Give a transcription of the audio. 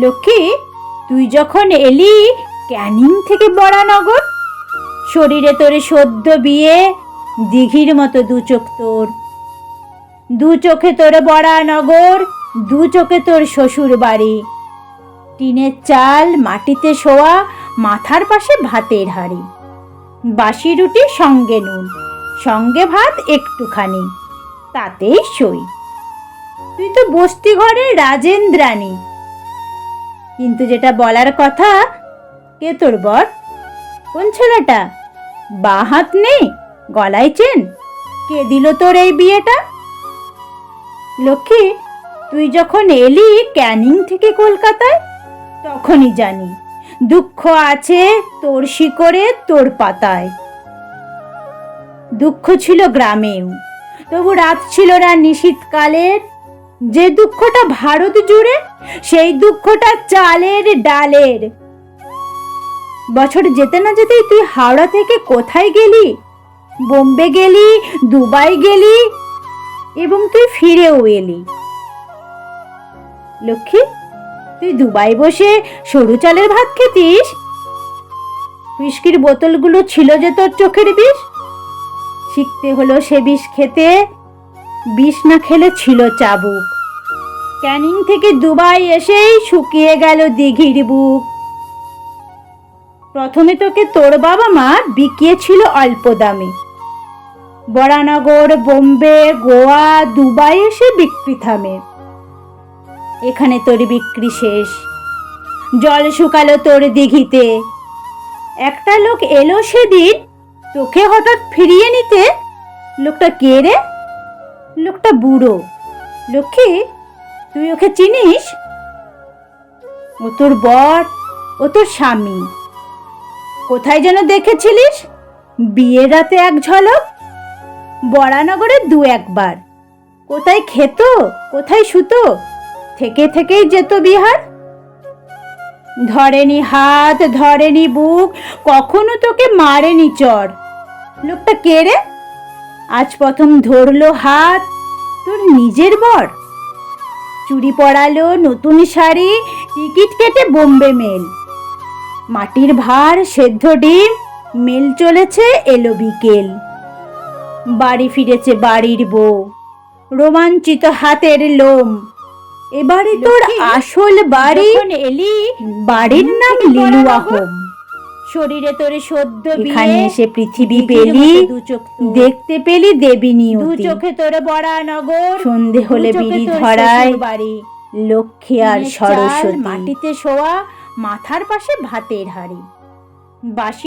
লক্ষ্মী তুই যখন এলি ক্যানিং থেকে বরানগর, শরীরে তোর সদ্য বিয়ে দিঘির মতো দু চোখ তোর। দু চোখে তোর বরানগর, দু চোখে তোর শ্বশুর বাড়ি। টিনের চাল মাটিতে শোয়া, মাথার পাশে ভাতের হাঁড়ি। বাসি রুটি সঙ্গে নুন, সঙ্গে ভাত একটুখানি, তাতেই সই। তুই তো বস্তি ঘরে রাজেন্দ্রাণী। কিন্তু যেটা বলার কথা, কে তোর বর? কোন ছেলেটা? বা হাত নেই গলায় চেন। কে দিল তোর এই বিয়েটা? লক্ষ্মী, তুই যখন এলি ক্যানিং থেকে কলকাতায়, তখনই জানি দুঃখ আছে তোর শিকড়ে, তোর পাতায়। দুঃখ ছিল গ্রামেও। তবু রাত ছিল না নিশীতকালের। যে দুঃখটা ভারত জুড়ে, সেই দুঃখটা চালের ডালের। বছর যেতে না যেতেই তুই হাওড়া থেকে কোথায় গেলি? বোম্বে গেলি, দুবাই গেলি, এবং তুই ফিরেও এলি। লক্ষ্মী, তুই দুবাই বসে সরু চালের ভাত খেতিস? হুইস্কির বোতলগুলো ছিল যে তোর চোখের বিষ? শিখতে হলো সে বিষ খেতে। বিষ না খেলে ছিল চাবুক। ক্যানিং থেকে দুবাই এসেই শুকিয়ে গেল দিঘির বুক। প্রথমে তোকে তোর বাবা মা বিকিয়েছিল অল্প দামে। বরানগর, বোম্বে, গোয়া, দুবাই এসে বিক্রি থামে। এখানে তোর বিক্রি শেষ। জল শুকালো তোর দিঘিতে। একটা লোক এলো সেদিন, তোকে হঠাৎ ফিরিয়ে নিতে। লোকটা কে রে? লোকটা বুড়ো। লক্ষ্মী, তুই ওকে চিনিস? ও তোর বর, ও তোর স্বামী। কোথায় যেন দেখেছিলিস? বিয়ের রাতে এক ঝলক, বরানগরে দু একবার। কোথায় খেত, কোথায় শুতো, থেকে থেকেই যেত বিহার। ধরেনি হাত, ধরেনি বুক, কখনো তোকে মারেনি চর। লোকটা কে রে? আজ প্রথম ধরলো হাত তোর নিজের বর। চুরি পড়ালো নতুন শাড়ি টিকিট কেটে বোম্বে মেল। মাটির ভার সেদ্ধ ডিম মেল চলেছে এলো বিকেল। বাড়ি ফিরেছে বাড়ির বউ। রোমাঞ্চিত হাতের লোম। এবারে তোর আসল বাড়ি এলি বাড়ির নাম লিলুয়া হোম। শরীরে তোরে সদ্য এখানে এসে পৃথিবী পেলি দেখতে পেলি দেবী নিয়তি। দু চোখে তোরে বড়া নগর সন্ধে হলে বিড়ি ধরায়। বাড়ি লক্ষ্মী আর সরস্বতী। মাটিতে শোয়া মাথার পাশে ভাতের হাড়ি। বাসি